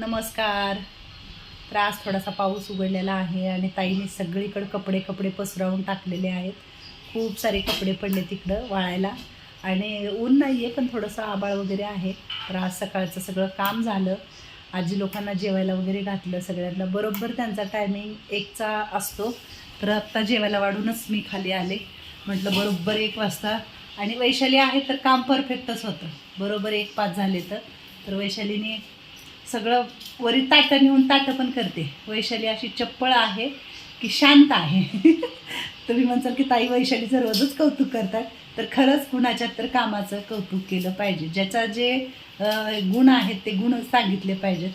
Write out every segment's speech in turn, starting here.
नमस्कार. तर आज थोडासा पाऊस उघडलेला आहे आणि ताईने सगळीकडे कपडे कपडे पसरवून टाकलेले आहेत. खूप सारे कपडे पडले तिकडं वाळायला. आणि ऊन नाही आहे पण थोडंसं आबाळ वगैरे आहे. तर आज सकाळचं सगळं काम झालं. आजी लोकांना जेवायला वगैरे घातलं सगळ्यांना बरोबर त्यांचा टायमिंग एकचा असतो. तर आत्ता जेवायला वाढूनच मी खाली आले. म्हटलं बरोबर एक वाजता. आणि वैशाली आहे तर काम परफेक्टच होतं. बरोबर एक पाच झाले तर. तर वैशालीने सगळं वरी ताटं नेऊन ताटं पण करते. वैशाली अशी चप्पळ आहे की शांत आहे. तुम्ही म्हणसाल की ताई वैशालीचं रोजच कौतुक करतात तर खरंच कुणाच्यात तर कामाचं कौतुक केलं पाहिजे. ज्याचा जे गुण आहेत ते गुण सांगितले पाहिजेत.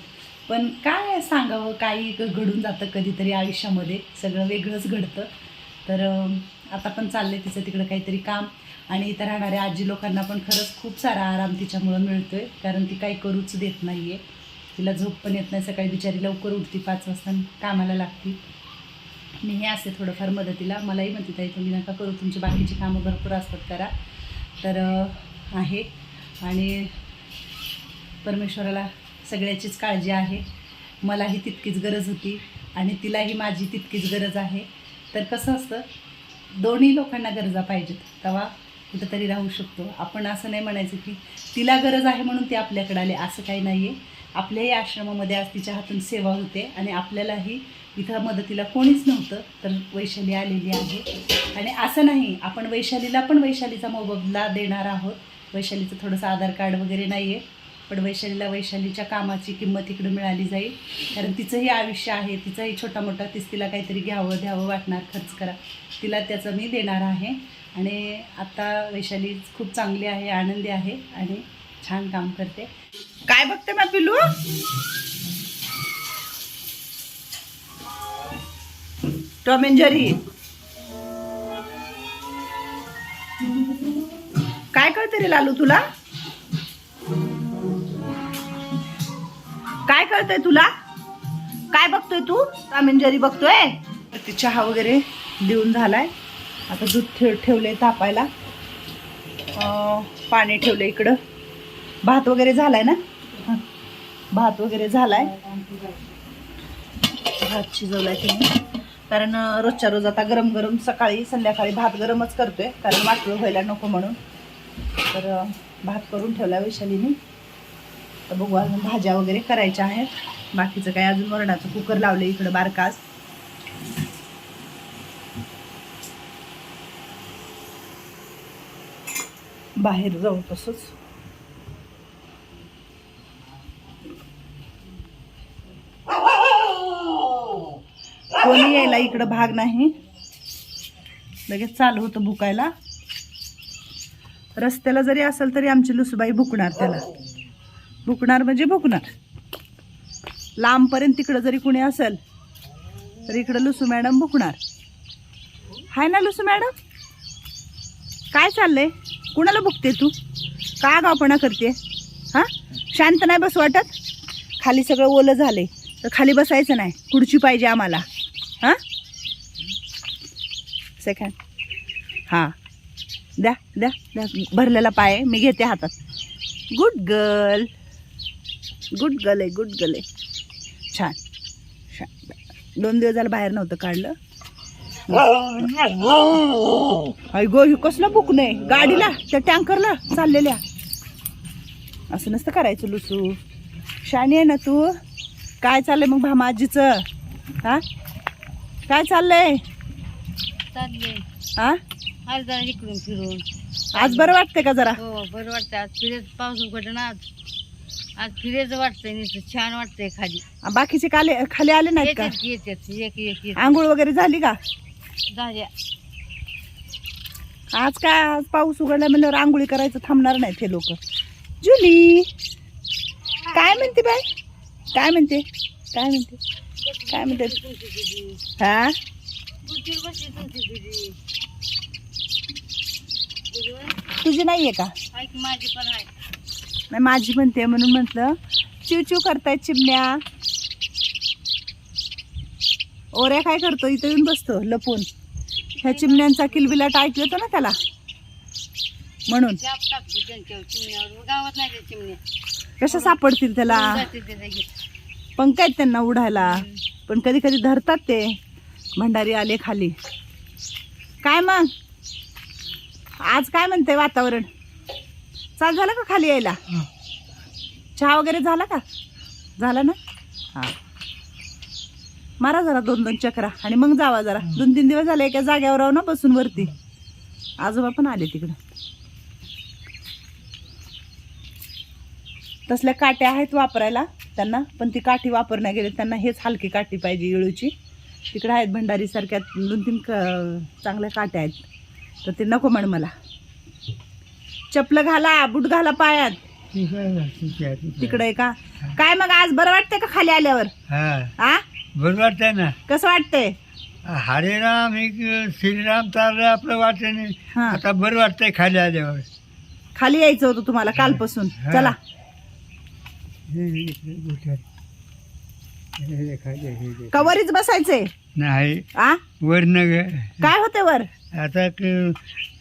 पण काय सांगावं काही घडून जातं कधीतरी आयुष्यामध्ये. सगळं वेगळंच घडतं. तर आता पण चाललंय तिचं तिकडं काहीतरी काम. आणि इथं राहणाऱ्या आजी लोकांना पण खरंच खूप सारा आराम तिच्यामुळं मिळतोय कारण ती काही करूच देत नाही आहे तिला झोप पण येत नाही सकाळी बिचारी लवकर उठती पाच वाजता कामाला लागती. मी हे असते थोडंफार मदतीला मलाही म्हणते ताई तुम्ही नका करू तुमची बाकीची कामं भरपूर असतात करा. तर आहे. आणि परमेश्वराला सगळ्याचीच काळजी आहे. मलाही तितकीच गरज होती आणि तिलाही माझी तितकीच गरज आहे. तर कसं असतं दोन्ही लोकांना गरजा पाहिजेत. तेव्हा कुठंतरी राहू शकतो. आपण असं नाही म्हणायचं की तिला गरज आहे म्हणून ती आपल्याकडे आले असं काही नाही आहे आपल्याही आश्रमामध्ये आज तिच्या हातून सेवा होते आणि आपल्यालाही इथं मदतीला कोणीच नव्हतं तर वैशाली आलेली आहे. आणि असं नाही आपण वैशालीला पण वैशालीचा मोबदला देणार आहोत. वैशालीचं थोडंसं आधार कार्ड वगैरे नाही आहे पण वैशालीला वैशालीच्या कामाची किंमत इकडं मिळाली जाईल. कारण तिचंही आयुष्य आहे तिचाही छोटा मोठा तीच तिला काहीतरी घ्यावं द्यावं वाटणार खर्च करा. तिला त्याचं मी देणार आहे. आणि आत्ता वैशाली खूप चांगली आहे आनंदी आहे. आणि छान काम करते. काय बघते मग पिलू? Tom and Jerry. काय कळते रे लालू तुला? काय कळतंय तुला? काय बघतोय तू? टॉम अँड जेरी बघतोय? ती चहा वगैरे देऊन झालाय. आता दूध ठेव ठेवलंय तापायला. पाणी ठेवलं इकडं. भात वगैरे झालाय ना? भात वगैरे झालाय. भात शिजवलाय तुम्ही कारण रोजच्या रोज आता गरम गरम सकाळी संध्याकाळी भात गरमच करतोय. कारण वाटलं व्हायला नको म्हणून. तर भात करून ठेवला वैशालीने. तर बघू अजून भाज्या वगैरे करायच्या आहेत. बाकीचं काय अजून वरणाचं कुकर लावलं इकडं बारकास. बाहेर जाऊ तसंच. कोणी यायला इकडं भाग नाही. लगेच चालू होतं भुकायला. रस्त्याला जरी असेल तरी आमची लुसबाई भुकणार त्याला. भुकणार म्हणजे भुकणार. लांबपर्यंत तिकडं जरी कुणी असेल तर इकडं लुसू मॅडम भुकणार. हाय ना लुसू मॅडम? काय चाललंय? कुणाला भुकते तू? का गावपणा करते? हां? शांत नाही बस वाटत? खाली सगळं ओलं झालंय. तर खाली बसायचं नाही. खुर्ची पाहिजे आम्हाला. हां? सेकंड हां. द्या द्या द्या. भरलेला पाय मी घेते हातात. गुड गर्ल गुड गर्ल आहे गुड गर्ल आहे. छान. छान. दोन दिवस झालं बाहेर नव्हतं काढलं. अय गो कसलं बुक नाही गाडीला त्या टँकरला चाललेल्या. असं नसतं करायचं लुसू. शाणी आहे ना तू? काय चाललंय मग भामाजीचं? हा? काय चाललंय? चालले हा आज जरा इकडून फिरून. आज बरं वाटतंय का जरा? हो बरं वाटतं आज फिरेच पाऊस उघडलं ना आज. आज फिरेच वाटतंय नुसतं छान वाटतंय खाली. आ, बाकीचे काले खाली आले नाहीत का? येतात की येतात. एक एक एक. आंघोळ वगैरे झाली का? झाल्या. आज काय आज पाऊस उघडला म्हणल्यावर आंघोळी करायचं थांबणार नाहीत हे लोक. जुली काय म्हणते बाय काय म्हणते? काय म्हणते? काय म्हणते? हा? तुझी नाहीये का? माझी पण आहे नाही माझी म्हणते म्हणून म्हटलं चिव चिव करतायत चिमण्या. ओऱ्या काय करतो? इथं येऊन बसतो लपून. ह्या चिमण्यांचा किलबिलाट ऐकलं होतं ना त्याला. म्हणून. कशा सापडतील त्याला? पंख आहेत त्यांना उडायला. पण कधी कधी धरतात ते भंडारी आले खाली. काय मग? आज काय म्हणते वातावरण? चाल झालं का खाली यायला? चहा वगैरे झाला का? झाला ना? हां. मारा जरा दोन दोन चक्रा आणि मग जावा जरा. दोन तीन दिवस झाले एका जाग्यावर राहू ना बसून वरती. आजोबा पण आले तिकडं. तसल्या काट्या आहेत वापरायला. त्यांना पण ती काठी वापरण्या गेले त्यांना हेच हलकी काठी पाहिजे इळूची तिकडे आहेत भंडारीसारख्या दोन तीन क चांगल्या काट्या आहेत. तर ते नको म्हण मला. चपलं घाला बूट घाला पायात. तिकडे का? काय मग आज बरं वाटतंय का खाली आल्यावर? हा. आ? बरं वाटतंय ना. कसं वाटतंय? हरे एक श्रीराम चाललंय आपलं वाटेने. आता बरं वाटतंय खाली आल्यावर. खाली यायचं होतं तुम्हाला कालपासून. चला. कवरीच बसायचंय नाही. आ? वर न काय होते वर? आता क-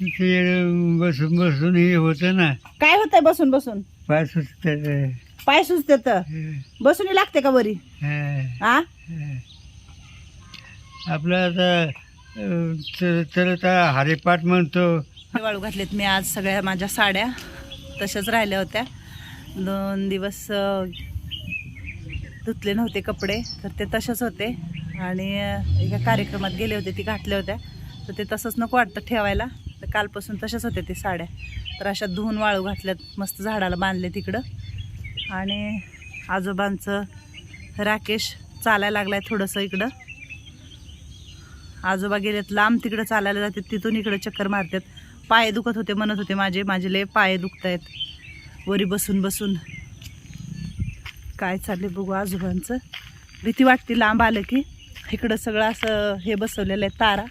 ते बसून बसून हे होतं ना. काय होतंय बसून बसून? पाय सुचत पाय सुचते तर बसून लागते का वरी? आ? आपलं आता अं, तर तर आता हरिपाठ म्हणतो. वाळू घातलेत मी आज सगळ्या माझ्या साड्या. तशाच राहिल्या होत्या. दोन दिवस धुतले नव्हते कपडे तर ते तसेच होते. आणि एका कार्यक्रमात गेले होते ती घातल्या होत्या. तर ते तसंच नको वाटतं ठेवायला. तर कालपासून तशाच होत्या ते साड्या. तर अशा धुवून वाळू घातल्यात मस्त झाडाला बांधले तिकडं. आणि आजोबांचं राकेश चालायला लागलाय थोडंसं इकडं. आजोबा गेलेत लांब तिकडं चालायला जातात तिथून इकडं चक्कर मारतात. पाय दुखत होते म्हणत होते माझे. माझे लय पाय दुखत आहेत वरी बसून बसून काय चालले बघू आजोबांचं. भीती वाटते लांब आलं की. इकडं सगळं असं हे बसवलेलं आहे तारा.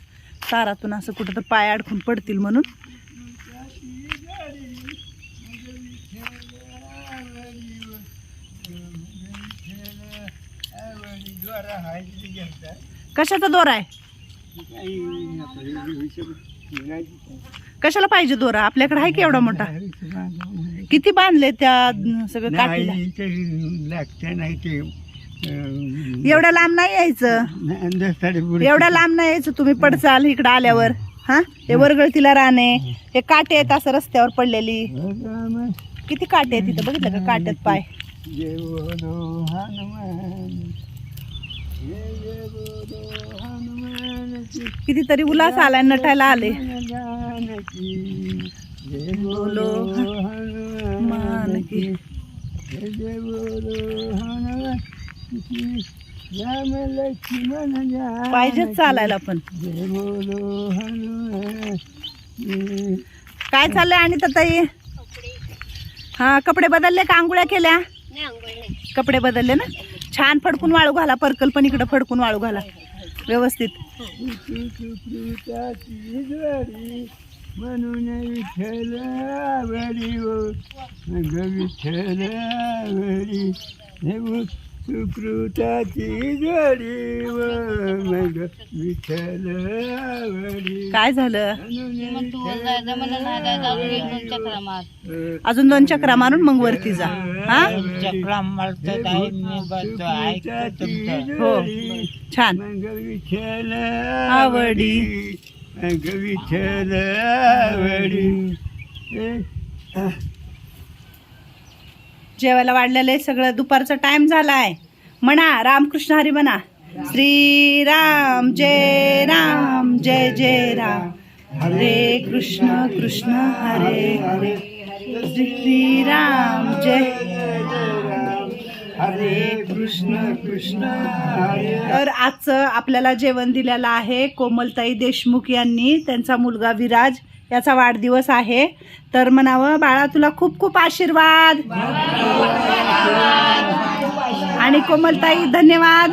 तारातून असं कुठं तर पाय अडकून पडतील म्हणून. कशाचा दोरा आहे? कशाला पाहिजे दोरा? आपल्याकडे आहे की एवढा मोठा? किती बांधले त्या सगळं काठीला? नाही ते लागते नाही ते अं, एवढ्या लांब नाही यायचं? बुडी. एवढ्या लांब नाही यायचं? तुम्ही पडचाल इकडं आल्यावर. हा? हे वरगळतीला राहणे हे काटे आहेत असं रस्त्यावर पडलेली. किती काटे आहेत तिथं? बघितलं का काट्यात पाय? हनुमान हनुमान कितीतरी उल्हास आलाय नटायला आले. बोलो मान की. जय बोलो राम लक्ष्मण पाहिजेच चालायला पण. जय बोलो काय चाललंय आणि ताई? हा कपडे बदलले का आंघोळ्या केल्या? कपडे बदलले ना? छान फडकून वाळू घाला पर्कल पण इकडं फडकून वाळू घाला. व्यवस्थित. म्हणून विठ्ठल आवडी हो मग विठ्ठल आवडी देऊ सुकृताची ज्वारी व मग विठ्ठल आवडी काय झालं? अजून एक दोन चक्रा मार. अजून दोन चक्रा मारून मग वरती जा. हा? चक्रा मारतात आहे मी हो छान. मग विठ्ठल आवडी. विठ्ठल जेवायला वाढलेलं आहे सगळं. दुपारचा टाइम झालाय. म्हणा रामकृष्ण हरी म्हणा. श्रीराम जय राम जय जय राम. हरे कृष्ण कृष्ण हरे हरे. श्रीराम जय. हरे कृष्ण कृष्ण हरे तर आजचं आपल्याला जेवण दिलेलं आहे कोमलताई देशमुख यांनी. त्यांचा मुलगा विराज याचा वाढदिवस आहे. तर म्हणावं बाळा तुला खूप खूप आशीर्वाद. आणि कोमलताई धन्यवाद.